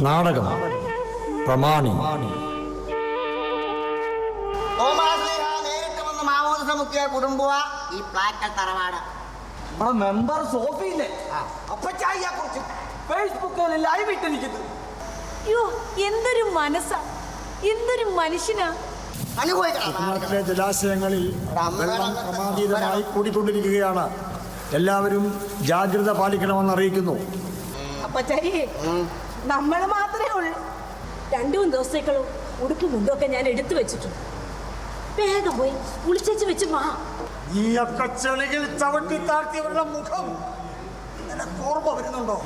നാടകം. പ്രമാണി. കുടുംബ ഈ തറവാട്. നമ്മുടെ മെമ്പർ സോഫിയില്ലേ? അപ്പച്ചായിയെ കുറിച്ച് ഫേസ്ബുക്കിൽ ലൈവ് ഇട്ടിരിക്കുന്നു. അയ്യോ എന്തൊരു മനസ്സാ. എന്തൊരു മനുഷ്യനാ. ജലാശയങ്ങളിൽ വെള്ളം ക്രമാതീതമായി കൂടിക്കൊണ്ടിരിക്കുകയാണ്. എല്ലാവരും ജാഗ്രത പാലിക്കണമെന്ന് അറിയിക്കുന്നു അപ്പച്ചാരി നമ്മൾ മാത്രമേ ഉള്ളൂ. രണ്ടു മൂന്ന് ദിവസത്തേക്കുള്ള ഉടുപ്പും മുണ്ടൊക്കെ ഞാൻ എടുത്തു വെച്ചിട്ടുണ്ട് വേഗം പോയി കുളിച്ചേച്ച് വെച്ച് വാ. നീ ഒക്കെ ചെളികൾ ചവിട്ടി താഴ്ത്തിയവരുടെ മുഖം ഓർമ്മ വരുന്നുണ്ടോ?